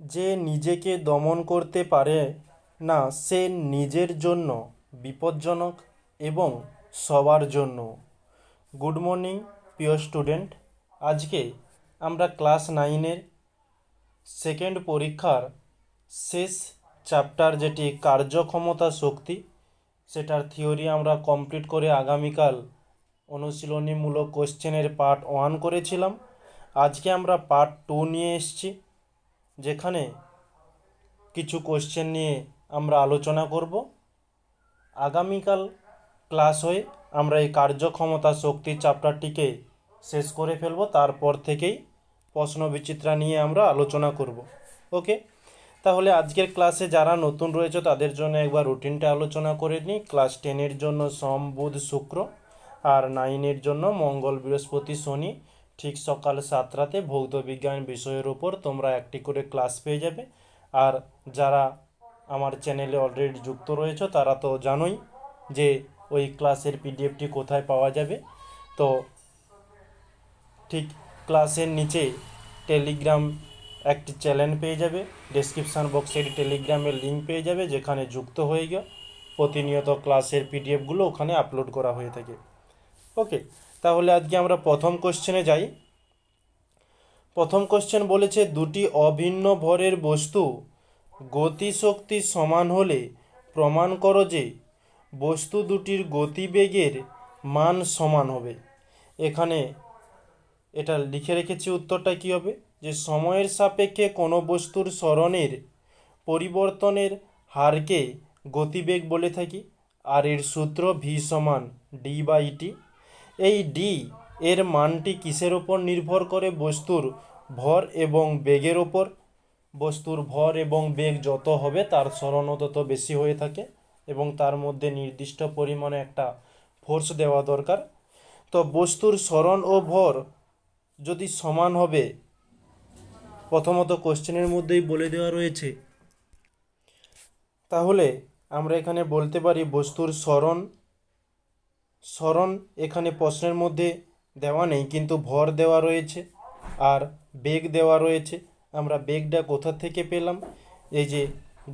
যে নিজেকে দমন করতে পারে না, সে নিজের জন্য বিপজ্জনক এবং সবার জন্য। গুড মর্নিং, প্রিয় স্টুডেন্ট। আজকে আমরা ক্লাস নাইনের সেকেন্ড পরীক্ষার শেষ চ্যাপ্টার যেটি কার্যক্ষমতা শক্তি, সেটার থিওরি আমরা কমপ্লিট করে আগামীকাল অনুশীলনীমূলক কোশ্চেনের পার্ট ওয়ান করেছিলাম। আজকে আমরা পার্ট টু নিয়ে এসেছি, যেখানে কিছু কোশ্চেন নিয়ে আমরা আলোচনা করব। আগামীকাল ক্লাস হয়ে আমরা এই কার্যক্ষমতা শক্তি চ্যাপ্টারটিকে শেষ করে ফেলব, তারপর থেকেই প্রশ্ন বিচিত্রা নিয়ে আমরা আলোচনা করব। ওকে তাহলে আজকের ক্লাসে যারা নতুন রয়েছে, তাদের জন্য একবার রুটিনটা আলোচনা করে নিই। ক্লাস টেনের জন্য সোম, বুধ, শুক্র, আর নাইনের জন্য মঙ্গল, বৃহস্পতি, শনি। ঠিক সকাল সাতটাতে ভৌত বিজ্ঞান বিষয়ের উপর তোমরা একটি করে ক্লাস পেয়ে যাবে। আর যারা আমার চ্যানেলে অলরেডি যুক্ত রয়েছে, তারা তো জানোই যে ওই ক্লাসের পিডিএফটি কোথায় পাওয়া যাবে। তো ঠিক ক্লাসের নিচে টেলিগ্রাম একটি চ্যানেল পেয়ে যাবে। ডেসক্রিপশান বক্সে একটি টেলিগ্রামের লিঙ্ক পেয়ে যাবে, যেখানে যুক্ত হয়ে গিয়ে প্রতিনিয়ত ক্লাসের পিডিএফগুলো ওখানে আপলোড করা হয়ে থাকে। ওকে তাহলে আজকে আমরা প্রথম কোশ্চেনে যাই। প্রথম কোশ্চেন বলেছে, দুটি অভিন্ন ভরের বস্তু গতিশক্তি সমান হলে প্রমাণ করো যে বস্তু দুটির গতিবেগের মান সমান হবে। এখানে এটা লিখে রেখেছি উত্তরটা কী হবে? যে সময়ের সাপেক্ষে কোনো বস্তুর স্মরণের পরিবর্তনের হারকে গতিবেগ বলে থাকি, আর এর সূত্র ভি সমান ডি বাই টি এই ডি এর মানটি কিসের ওপর নির্ভর করে? বস্তুর ভর এবং বেগের ওপর বস্তুর ভর এবং বেগ যত হবে তার স্মরণও তত বেশি হয়ে থাকে এবং তার মধ্যে নির্দিষ্ট পরিমাণে একটা ফোর্স দেওয়া দরকার। তো বস্তুর স্মরণ ও ভর যদি সমান হবে, প্রথমত কোশ্চেনের মধ্যেই বলে দেওয়া রয়েছে। তাহলে আমরা এখানে বলতে পারি বস্তুর স্মরণ স্মরণ এখানে প্রশ্নের মধ্যে দেওয়া নেই, কিন্তু ভর দেওয়া রয়েছে আর বেগ দেওয়া রয়েছে। আমরা বেগটা কোথা থেকে পেলাম? এই যে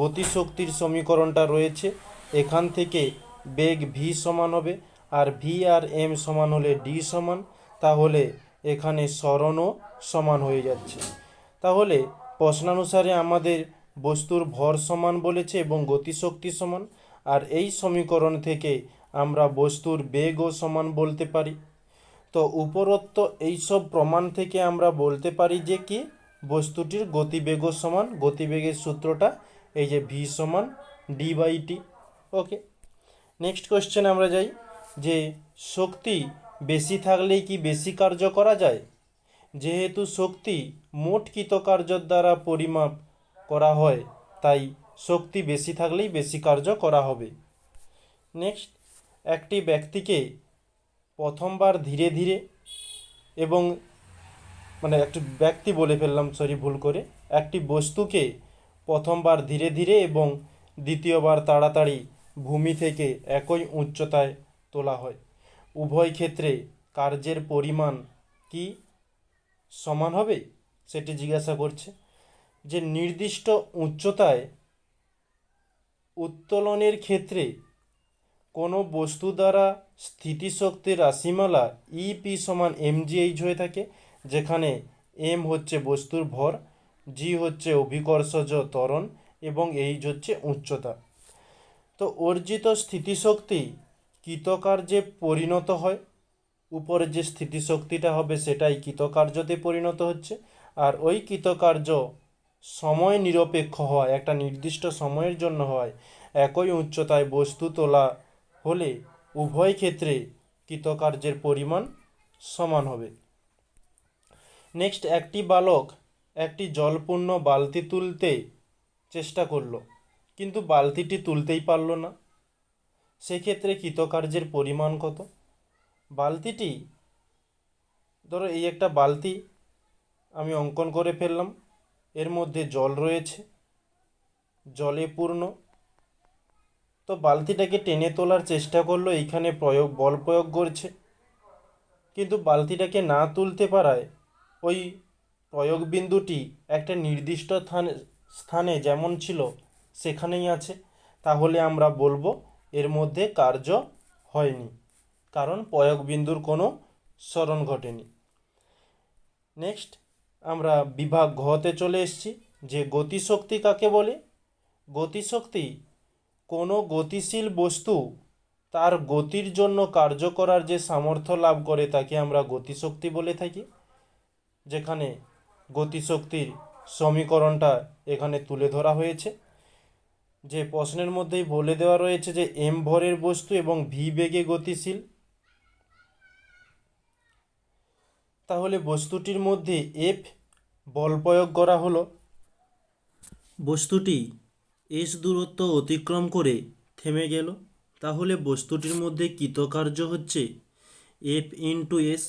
গতিশক্তির সমীকরণটা রয়েছে, এখান থেকে বেগ ভি সমান হবে আর ভি আর এম সমান হলে ডি সমান, তাহলে এখানে স্মরণও সমান হয়ে যাচ্ছে। তাহলে প্রশ্নানুসারে আমাদের বস্তুর ভর সমান বলেছে এবং গতিশক্তি সমান, আর এই সমীকরণ থেকে আমরা বস্তুর বেগও সমান বলতে পারি। তো উপরোক্ত এইসব প্রমাণ থেকে আমরা বলতে পারি যে কি? বস্তুটির গতিবেগও সমান, গতিবেগের সূত্রটা এই যে ভি সমান D by T okay next question আমরা যাই, যে শক্তি বেশি থাকলেই কি বেশি কার্য করা যায়? যেহেতু শক্তি মোট কৃতকার্যর দ্বারা পরিমাপ করা হয়, তাই শক্তি বেশি থাকলেই বেশি কার্য করা হবে। নেক্সট একটি ব্যক্তিকে প্রথমবার ধীরে ধীরে এবং মানে একটি ব্যক্তি বলে ফেললাম সরি ভুল করে, একটি বস্তুকে প্রথমবার ধীরে ধীরে এবং দ্বিতীয়বার তাড়াতাড়ি ভূমি থেকে একই উচ্চতায় তোলা হয়। উভয় ক্ষেত্রে কার্যের পরিমাণ কি সমান হবে? সেটি জিজ্ঞাসা করছে। যে নির্দিষ্ট উচ্চতায় উত্তোলনের ক্ষেত্রে কোনো বস্তু দ্বারা স্থিতিশক্তির রাশিমালা ইপি সমান এমজিএইচ হয়ে থাকে, যেখানে এম হচ্ছে বস্তুর ভর জি হচ্ছে অভিকর্ষজ ত্বরণ, এবং এইচ হচ্ছে উচ্চতা। তো অর্জিত স্থিতিশক্তি কৃতকার্যে পরিণত হয়। উপরে যে স্থিতিশক্তিটা হবে, সেটাই কৃতকার্যতে পরিণত হচ্ছে। আর ওই কৃতকার্য সময় নিরপেক্ষ হয় একটা নির্দিষ্ট সময়ের জন্য হয় একই উচ্চতায় বস্তু তোলা হলে উভয় ক্ষেত্রে কৃতকার্যের পরিমাণ সমান হবে। নেক্সট একটি বালক একটি জলপূর্ণ বালতি তুলতে চেষ্টা করল, কিন্তু বালতিটি তুলতেই পারল না। সেক্ষেত্রে কৃতকার্যের পরিমাণ কত? বালতিটি, ধরো এই একটা বালতি আমি অঙ্কন করে ফেললাম, এর মধ্যে জল রয়েছে, জলে পূর্ণ তো বালতিটাকে টেনে তোলার চেষ্টা করল, এইখানে প্রয়োগ, বল প্রয়োগ করছে। কিন্তু বালতিটাকে না তুলতে পারায় ওই প্রয়োগ বিন্দুটি একটা নির্দিষ্ট স্থানে যেমন ছিল সেখানেই আছে। তাহলে আমরা বলব এর মধ্যে কার্য হয়নি, কারণ প্রয়োগ বিন্দুর কোনো স্মরণ ঘটেনি। নেক্সট, আমরা বিভাগ ঘতে চলে এসেছি। যে গতিশক্তি কাকে বলে? গতিশক্তি কোনো গতিশীল বস্তু তার গতির জন্য কার্য করার যে সামর্থ্য লাভ করে তাকে আমরা গতিশক্তি বলে থাকি, যেখানে গতিশক্তির সমীকরণটা এখানে তুলে ধরা হয়েছে। যে প্রশ্নের মধ্যেই বলে দেওয়া রয়েছে যে এম ভরের বস্তু এবং ভি বেগে গতিশীল। তাহলে বস্তুটির মধ্যে এফ বল প্রয়োগ করা হলো। বস্তুটি এস দূরত্ব অতিক্রম করে থেমে গেল। তাহলে বস্তুটির মধ্যে কৃতকার্য হচ্ছে এফ ইন্টু এস।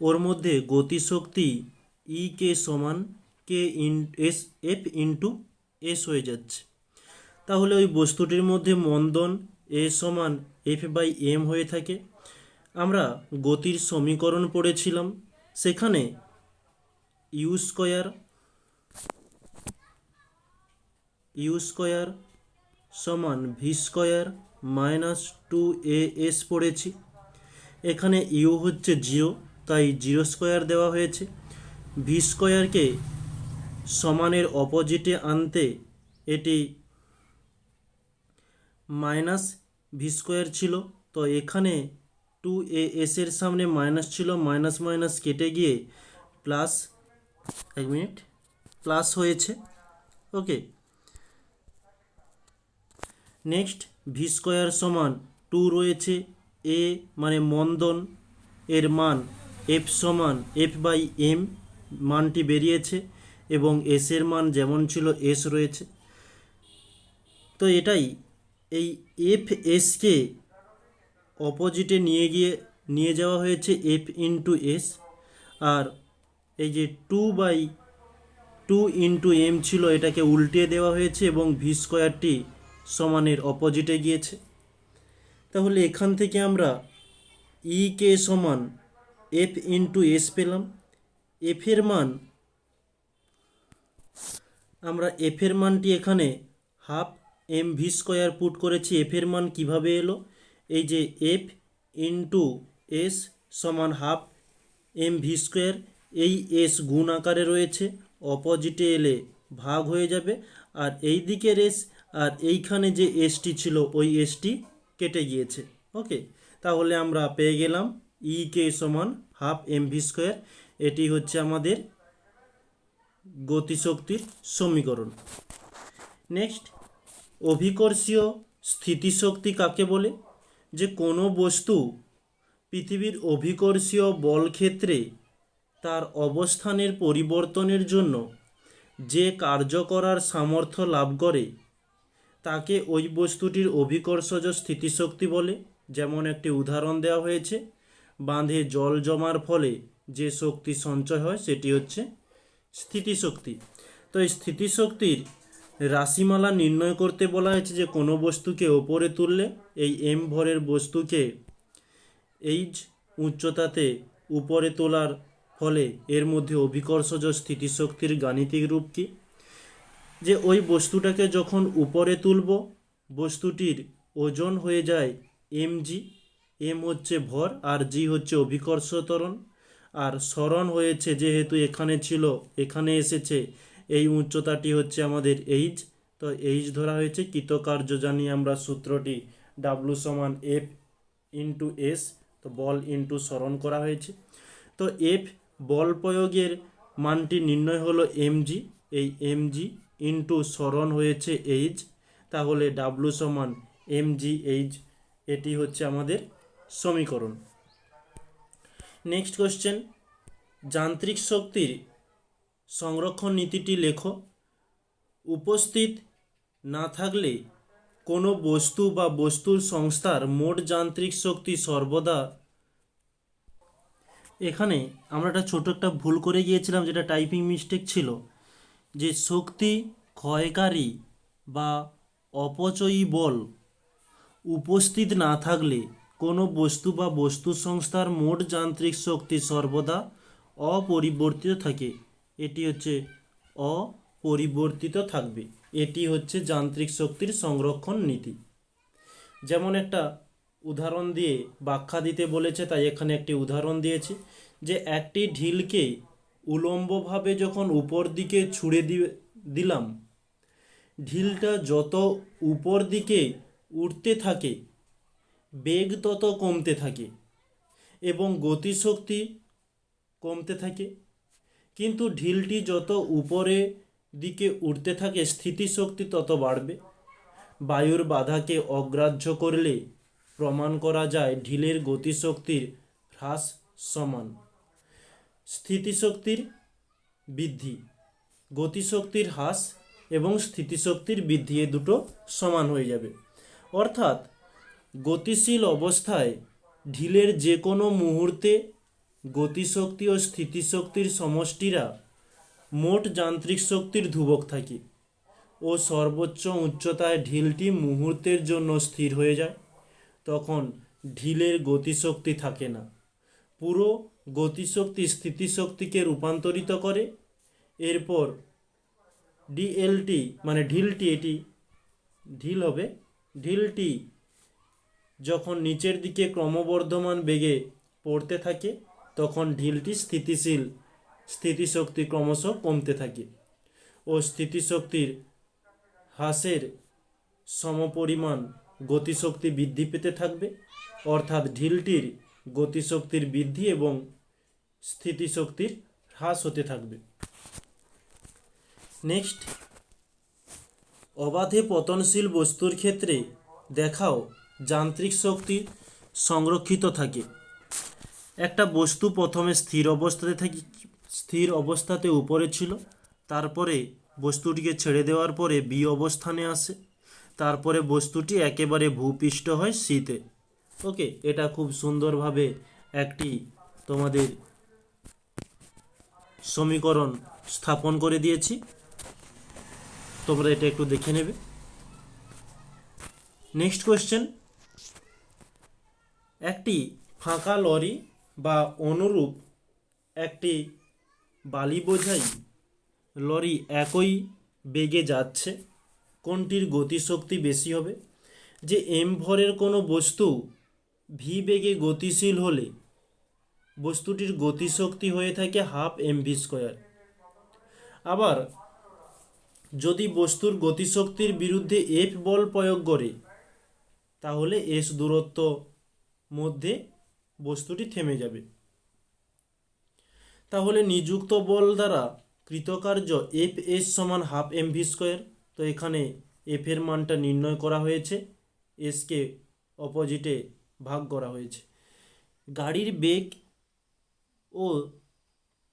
ওর মধ্যে গতিশক্তি ই কে সমান K in, S, F into S হয়ে যাচ্ছে। তাহলে ওই বস্তুটির মধ্যে মন্দন এ সমান এফ বাই এম হয়ে থাকে। আমরা গতির সমীকরণ পড়েছিলাম। সেখানে ইউ স্কোয়ার ইউ স্কোয়ার সমান V square minus two A S পড়েছি। এখানে ইউ হচ্ছে জিরো তাই জিরো স্কোয়ার দেওয়া হয়েছে। ভি স্কোয়ারকে সমানের অপোজিটে আনতে এটি মাইনাস ভি স্কোয়ার ছিল। তো এখানে টু এ এসের সামনে মাইনাস ছিল মাইনাস মাইনাস কেটে গিয়ে প্লাস এক মিনিট প্লাস হয়েছে। ওকে নেক্সট ভি স্কোয়ার সমান টু রয়েছে এ মানে মন্দন, এর মান এফ সমান এফ বাই এম মানটি বেরিয়েছে এবং এস এর মান যেমন ছিল এস রয়েছে। তো এটাই, এই এফ এসকে অপোজিটে নিয়ে গিয়ে, নিয়ে যাওয়া হয়েছে এফ ইন্টু এস আর এই যে two by two into M ছিল এটাকে উল্টে দেওয়া হয়েছে এবং ভি স্কোয়ারটি সমানের অপোজিটে গিয়েছে। তাহলে এখান থেকে আমরা ই কে সমান এফ ইন্টু এস পেলাম। এফের মান, আমরা এফের মানটি এখানে half M V square put করেছি। এফের মান কীভাবে এলো? এই যে এফ ইন্টু এস সমান হাফ এম ভি স্কোয়ার, এই এস গুণ আকারে রয়েছে। অপোজিটে এলে ভাগ হয়ে যাবে। আর এই দিকের এস আর এইখানে যে এসটি ছিল, ওই এসটি কেটে গিয়েছে। ওকে তাহলে আমরা পেয়ে গেলাম ই কে সমান হাফ এম ভি স্কোয়ার এটি হচ্ছে আমাদের গতিশক্তির সমীকরণ। নেক্সট অভিকর্ষীয় স্থিতিশক্তি কাকে বলে? যে কোনো বস্তু পৃথিবীর অভিকর্ষীয় বল ক্ষেত্রে তার অবস্থানের পরিবর্তনের জন্য যে কার্য করার সামর্থ্য লাভ করে তাকে ওই বস্তুটির অভিকর্ষজ স্থিতিশক্তি বলে, যেমন একটি উদাহরণ দেওয়া হয়েছে, বাঁধে জল জমার ফলে যে শক্তি সঞ্চয় হয় সেটি হচ্ছে স্থিতিশক্তি। তো এই স্থিতিশক্তির রাশিমালা নির্ণয় করতে বলা হয়েছে যে কোনো বস্তুকে ওপরে তুললে এই এম ভরের বস্তুকে এইচ উচ্চতাতে উপরে তোলার ফলে এর মধ্যে অভিকর্ষজ স্থিতিশক্তির গাণিতিক রূপ কী? যে ওই বস্তুটাকে যখন উপরে তুলব, বস্তুটির ওজন হয়ে যায় এম জি এম হচ্ছে ভর আর জি হচ্ছে অভিকর্ষ ত্বরণ। আর স্মরণ হয়েছে যেহেতু এখানে ছিল, এখানে এসেছে, এই উচ্চতাটি হচ্ছে আমাদের এইচ তো এইচ ধরা হয়েছে কৃতকার্য জানি আমরা সূত্রটি ডাব্লু সমান এফ ইন্টু এস তো বল ইন্টু স্মরণ করা হয়েছে। তো এফ বল প্রয়োগের মানটি নির্ণয় হলো এমজি এই এমজি ইন্টু স্মরণ হয়েছে এইচ তাহলে ডাব্লু সমান এমজি এইচ এটি হচ্ছে আমাদের সমীকরণ। নেক্সট কোশ্চেন যান্ত্রিক শক্তির সংরক্ষণ নীতিটি লেখো। উপস্থিত না থাকলে কোনো বস্তু বা বস্তুর সংস্থার মোট যান্ত্রিক শক্তি সর্বদা এখানে আমরা একটা ছোট একটা ভুল করে গিয়েছিলাম, যেটা টাইপিং মিস্টেক ছিল। যে শক্তি ক্ষয়কারী বা অপচয়ী বল উপস্থিত না থাকলে কোনো বস্তু বা বস্তু সংস্থার মোট যান্ত্রিক শক্তি সর্বদা অপরিবর্তিত থাকে। এটি হচ্ছে অপরিবর্তিত থাকবে। এটি হচ্ছে যান্ত্রিক শক্তির সংরক্ষণ নীতি। যেমন একটা উদাহরণ দিয়ে ব্যাখ্যা দিতে বলেছে, তাই এখানে একটি উদাহরণ দিয়েছি যে একটি ঢিলকে উলম্বভাবে যখন উপর দিকে ছুঁড়ে দিলাম, ঢিলটা যত উপর দিকে উঠতে থাকে, বেগ তত কমতে থাকে এবং গতিশক্তি কমতে থাকে। কিন্তু ঢিলটি যত উপরে দিকে উঠতে থাকে, স্থিতিশক্তি তত বাড়বে। বায়ুর বাধাকে অগ্রাহ্য করলে প্রমাণ করা যায়, ঢিলের গতিশক্তির হ্রাস সমান। স্থিতিশক্তির বৃদ্ধি, গতিশক্তির হ্রাস এবং স্থিতিশক্তির বৃদ্ধি এ দুটো সমান হয়ে যাবে। অর্থাৎ গতিশীল অবস্থায় ঢিলের যে কোনো মুহূর্তে গতিশক্তি ও স্থিতিশক্তির সমষ্টিরা মোট যান্ত্রিক শক্তির ধ্রুবক থাকে ও সর্বোচ্চ উচ্চতায় ঢিলটি মুহূর্তের জন্য স্থির হয়ে যায়, তখন ঢিলের গতিশক্তি থাকে না। পুরো গতিশক্তি স্থিতিশক্তিকে রূপান্তরিত করে। এরপর ডিএলটি মানে ঢিলটি এটি ঢিল হবে। ঢিলটি যখন নিচের দিকে ক্রমবর্ধমান বেগে পড়তে থাকে, তখন ঢিলটি স্থিতিশীল স্থিতিশক্তি ক্রমশ কমতে থাকে ও স্থিতিশক্তির হ্রাসের সমপরিমাণ গতিশক্তি বৃদ্ধি পেতে থাকবে। অর্থাৎ ঢিলটির গতিশক্তির বৃদ্ধি এবং স্থিতিশক্তির হ্রাস হতে থাকবে। নেক্সট অবাধে পতনশীল বস্তুর ক্ষেত্রে দেখাও যান্ত্রিক শক্তি সংরক্ষিত থাকে। একটা বস্তু প্রথমে স্থির অবস্থাতে থাকি স্থির অবস্থাতে উপরে ছিল, তারপরে বস্তুটিকে ছেড়ে দেওয়ার পরে বি অবস্থানে আসে, তারপরে বস্তুটি একেবারে ভূপৃষ্ঠ হয় শীতে। ওকে, এটা খুব সুন্দরভাবে একটি তোমাদের সমীকরণ স্থাপন করে দিয়েছি। তোমরা এটা একটু দেখে নেবে। নেক্সট কোয়েশ্চেন একটি ফাঁকা লরি বা অনুরূপ একটি বালি বোঝাই লরি একই বেগে যাচ্ছে, কোনটির গতিশক্তি বেশি হবে? যে এম ভরের কোনো বস্তু ভি বেগে গতিশীল হলে বস্তুটির গতিশক্তি হয়ে থাকে হাফ এম ভি স্কোয়ার। আবার যদি বস্তুর গতিশক্তির বিরুদ্ধে এফ বল প্রয়োগ করে, তাহলে এস দূরত্ব মধ্যে বস্তুটি থেমে যাবে। তাহলে নিযুক্ত বল দ্বারা কৃতকার্য এফ এস সমান হাফ এম ভি স্কোয়ার। তো এখানে এফ এর মানটা নির্ণয় করা হয়েছে। এসকে অপোজিটে ভাগ করা হয়েছে। গাড়ির বেগ ও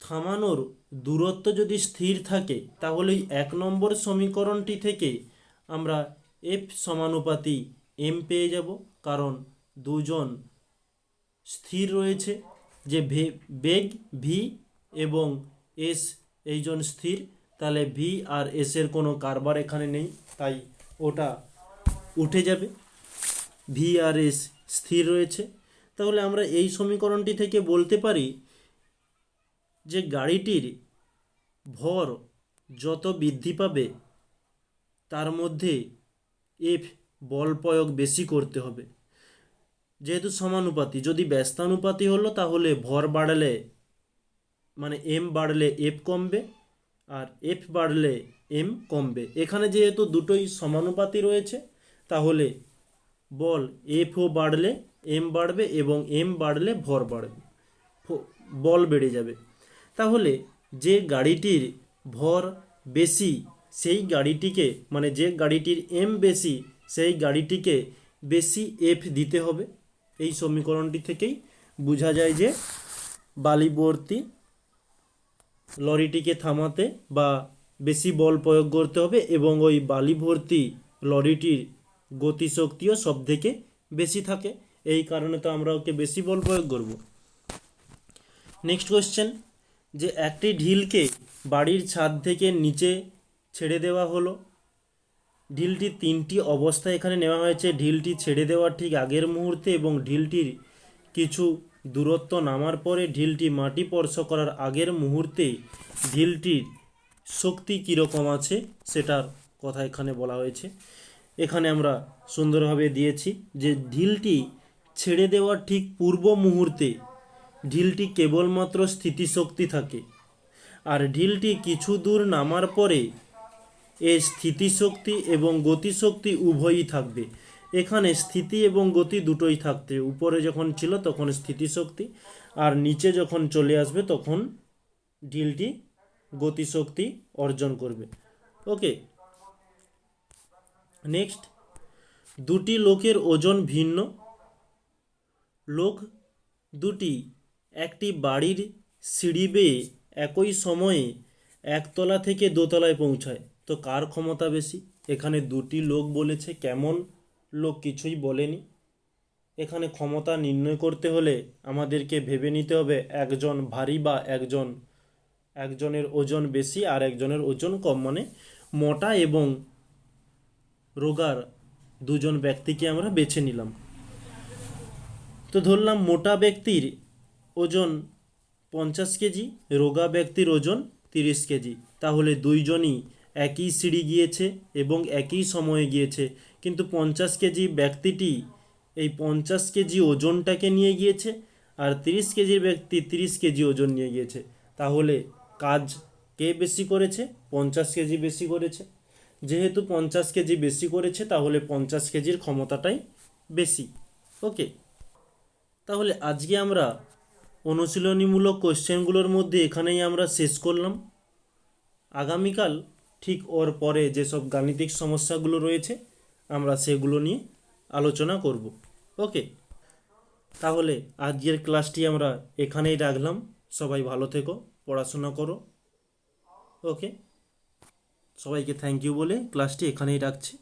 থামানোর দূরত্ব যদি স্থির থাকে, তাহলে এক নম্বর সমীকরণটি থেকে আমরা এফ সমানুপাতি এম পেয়ে যাব, কারণ দুজন স্থির রয়েছে। যে ভে- বেগ ভি এবং এস এইজন স্থির, তাহলে ভি আর এস এর কোনো কারবার এখানে নেই, তাই ওটা উঠে যাবে। ভি আর এস স্থির রয়েছে। তাহলে আমরা এই সমীকরণটি থেকে বলতে পারি যে গাড়িটির ভর যত বৃদ্ধি পাবে, তার মধ্যে এফ বল প্রয়োগ বেশি করতে হবে। যেহেতু সমানুপাতি, যদি ব্যস্তানুপাতি হলো তাহলে ভর বাড়লে মানে এম বাড়লে এফ কমবে আর এফ বাড়লে এম কমবে। এখানে যেহেতু দুটোই সমানুপাতি রয়েছে, তাহলে বল এফও বাড়লে এম বাড়বে এবং এম বাড়লে ভর বাড়বে। বল বেড়ে যাবে। তাহলে যে গাড়িটির ভর বেশি, সেই গাড়িটিকে মানে যে গাড়িটির এম বেশি, সেই গাড়িটিকে বেশি এফ দিতে হবে। এই সমীকরণটি থেকেই বোঝা যায় যে বালিবর্তী লরিটিকে থামাতে বা বেশি বল প্রয়োগ করতে হবে এবং ওই বালি ভর্তি লরিটির গতিশক্তিও সব থেকে বেশি থাকে। এই কারণে তো আমরা ওকে বেশি বল প্রয়োগ করব। নেক্সট কোয়েশ্চেন যে একটি ঢিলকে বাড়ির ছাদ থেকে নিচে ছেড়ে দেওয়া হলো। ঢিলটি তিনটি অবস্থা এখানে নেওয়া হয়েছে। ঢিলটি ছেড়ে দেওয়ার ঠিক আগের মুহূর্তে এবং ঢিলটির কিছু দূরত্ব নামার পরে ঢিলটি মাটি স্পর্শ করার আগের মুহূর্তে ঢিলটির শক্তি কীরকম আছে সেটার কথা এখানে বলা হয়েছে। এখানে আমরা সুন্দরভাবে দিয়েছি। যে ঢিলটি ছেড়ে দেওয়ার ঠিক পূর্ব মুহূর্তে ঢিলটি কেবলমাত্র স্থিতিশক্তি থাকে। আর ঢিলটি কিছু দূর নামার পরে এর স্থিতিশক্তি এবং গতিশক্তি উভয়ই থাকবে। এখানে স্থিতি এবং গতি দুটোই থাকতে। উপরে যখন ছিল তখন স্থিতিশক্তি, আর নিচে যখন চলে আসবে তখন ঢিলটি গতিশক্তি অর্জন করবে। ওকে নেক্সট দুটি লোকের ওজন ভিন্ন। লোক দুটি একটি বাড়ির সিঁড়ি বেয়ে একই সময়ে একতলা থেকে দোতলায় পৌঁছায়। তো কার ক্ষমতা বেশি? এখানে দুটি লোক বলেছে, কেমন লোক কিছুই বলেনি। এখানে ক্ষমতা নির্ণয় করতে হলে আমাদেরকে ভেবে নিতে হবে, একজন ভারী বা একজন, একজনের ওজন বেশি আর একজনের ওজন কম। মানে মোটা এবং রোগার দুজন ব্যক্তিকে আমরা বেছে নিলাম। তো ধরলাম মোটা ব্যক্তির ওজন পঞ্চাশ কেজি, রোগা ব্যক্তির ওজন তিরিশ কেজি। তাহলে দুইজনই একই সিঁড়ি গিয়েছে এবং একই সময়ে গিয়েছে। কিন্তু পঞ্চাশ কেজি ব্যক্তিটি এই পঞ্চাশ কেজি ওজনটাকে নিয়ে গিয়েছে আর তিরিশ কেজির ব্যক্তি তিরিশ কেজি ওজন নিয়ে গিয়েছে। তাহলে কাজ কে বেশি করেছে? পঞ্চাশ কেজি বেশি করেছে। যেহেতু পঞ্চাশ কেজি বেশি করেছে, তাহলে পঞ্চাশ কেজির ক্ষমতাটাই বেশি। ওকে? তাহলে আজকে আমরা অনুশীলনীমূলক কোশ্চেনগুলোর মধ্যে এখানেই আমরা শেষ করলাম। আগামীকাল ঠিক ওর পরে যেসব গাণিতিক সমস্যাগুলো রয়েছে, আমরা সেগুলো নিয়ে আলোচনা করব। ওকে? তাহলে আজকের ক্লাসটি আমরা এখানেই রাখলাম। সবাই ভালো থেকো, পড়াশোনা করো। ওকে? সবাইকে থ্যাংক ইউ বলে ক্লাসটি এখানেই রাখছি।